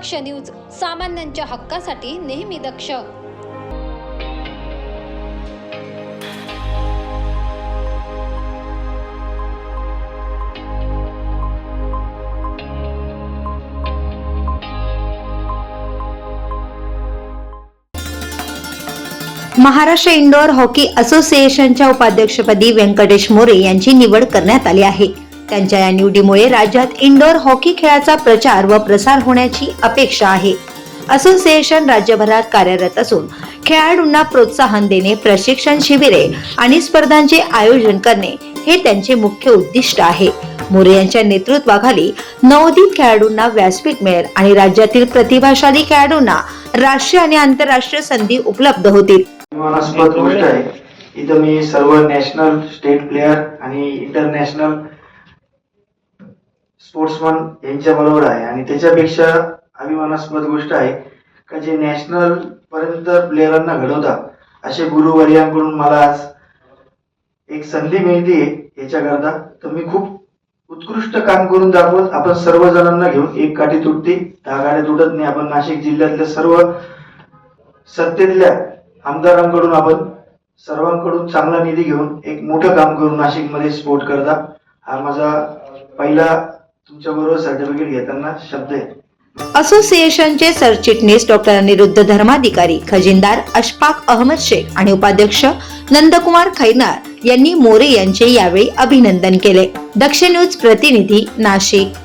दक्ष news सामान्यांच्या हक्कासाठी नेहमी दक्ष. महाराष्ट्र इंडोर हॉकी असोसिएशनच्या उपाध्यक्षपदी व्यंकटेश मोरे यांची निवड करण्यात आली आहे. त्यांच्या या निवडीमुळे राज्यात इंडोर हॉकी खेळाचा प्रचार व प्रसार होण्याची अपेक्षा आहे. असोसिएशन राज्यभरात कार्यरत असून खेळाडूंना प्रोत्साहन देणे प्रशिक्षण शिबिरे आणि स्पर्धांचे आयोजन करणे हे त्यांचे मुख्य उद्दिष्ट आहे. मोरे यांच्या नेतृत्वाखाली नवोदित खेळाडूंना व्यासपीठ मिळेल आणि राज्यातील प्रतिभाशाली खेळाडूंना राष्ट्रीय आणि आंतरराष्ट्रीय संधी उपलब्ध होतील. इथं मी सर्व नॅशनल स्टेट प्लेयर आणि इंटरनॅशनल स्पोर्ट्समन यांच्या बरोबर आहे. आणि त्याच्यापेक्षा अभिमानास्पद गोष्ट आहे का जे नॅशनल पर्यंत प्लेयरांना घडवतात असे गुरुवर्यांकडून मला आज एक संधी मिळते याच्याकरता. तर मी खूप उत्कृष्ट काम करून दाखवत आपण सर्व जणांना घेऊन एक काठी तुटते दहा गाड्या तुटत नाही. आपण नाशिक जिल्ह्यातल्या सर्व सत्तेतल्या आमदारांकडून आपण सर्वांकडून चांगला निधी घेऊन एक मोठं काम करून नाशिकमध्ये स्पोर्ट करता. हा माझा पहिला तुमच्या सर्टिफिकेट घेताना शब्द आहे असोसिएशनचे सरचिटणीस डॉक्टर अनिरुद्ध धर्माधिकारी खजिनदार अशफाक अहमद शेख आणि उपाध्यक्ष नंदकुमार खैनार यांनी मोरे यांचे यावेळी अभिनंदन केले. दक्ष न्यूज प्रतिनिधी नाशिक.